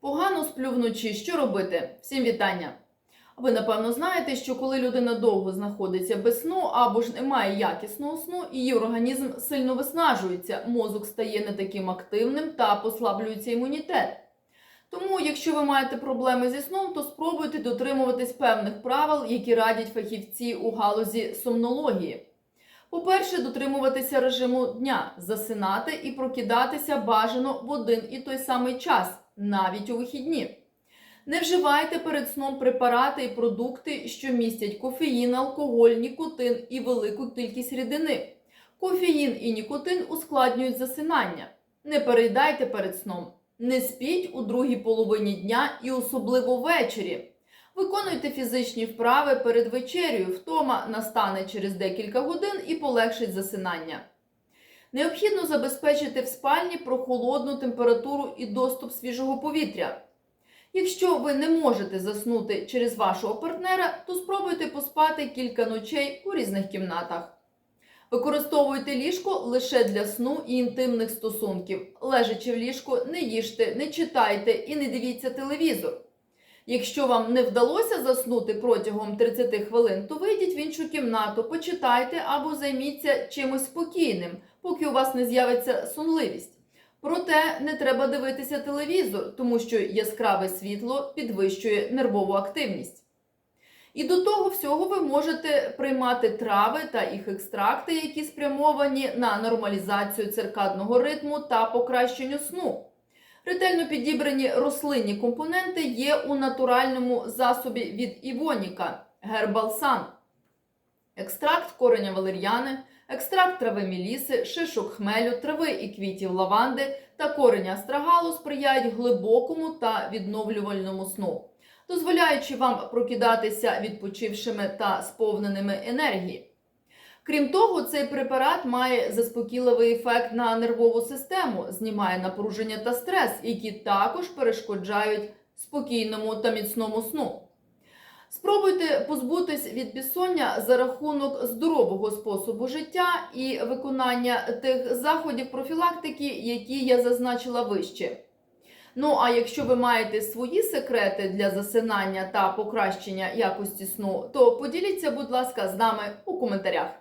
Погано сплю вночі. Що робити? Всім вітання. Ви напевно знаєте, що коли людина довго знаходиться без сну або ж не має якісного сну, її організм сильно виснажується, мозок стає не таким активним та послаблюється імунітет. Тому, якщо ви маєте проблеми зі сном, то спробуйте дотримуватись певних правил, які радять фахівці у галузі сомнології. По-перше, дотримуватися режиму дня, засинати і прокидатися бажано в один і той самий час, навіть у вихідні. Не вживайте перед сном препарати і продукти, що містять кофеїн, алкоголь, нікотин і велику кількість рідини. Кофеїн і нікотин ускладнюють засинання. Не переїдайте перед сном. Не спіть у другій половині дня і особливо ввечері. Виконуйте фізичні вправи перед вечерею, втома настане через декілька годин і полегшить засинання. Необхідно забезпечити в спальні прохолодну температуру і доступ свіжого повітря. Якщо ви не можете заснути через вашого партнера, то спробуйте поспати кілька ночей у різних кімнатах. Використовуйте ліжко лише для сну і інтимних стосунків. Лежачи в ліжку, не їжте, не читайте і не дивіться телевізор. Якщо вам не вдалося заснути протягом 30 хвилин, то вийдіть в іншу кімнату, почитайте або займіться чимось спокійним, поки у вас не з'явиться сонливість. Проте не треба дивитися телевізор, тому що яскраве світло підвищує нервову активність. І до того всього ви можете приймати трави та їх екстракти, які спрямовані на нормалізацію циркадного ритму та покращенню сну. Ретельно підібрані рослинні компоненти є у натуральному засобі від Івоніка Гербалсан. Екстракт кореня валер'яни, екстракт трави міліси, шишок хмелю, трави і квітів лаванди та кореня астрагалу сприяють глибокому та відновлювальному сну, дозволяючи вам прокидатися відпочившими та сповненими енергії. Крім того, цей препарат має заспокійливий ефект на нервову систему, знімає напруження та стрес, які також перешкоджають спокійному та міцному сну. Спробуйте позбутись від безсоння за рахунок здорового способу життя і виконання тих заходів профілактики, які я зазначила вище. Ну а якщо ви маєте свої секрети для засинання та покращення якості сну, то поділіться, будь ласка, з нами у коментарях.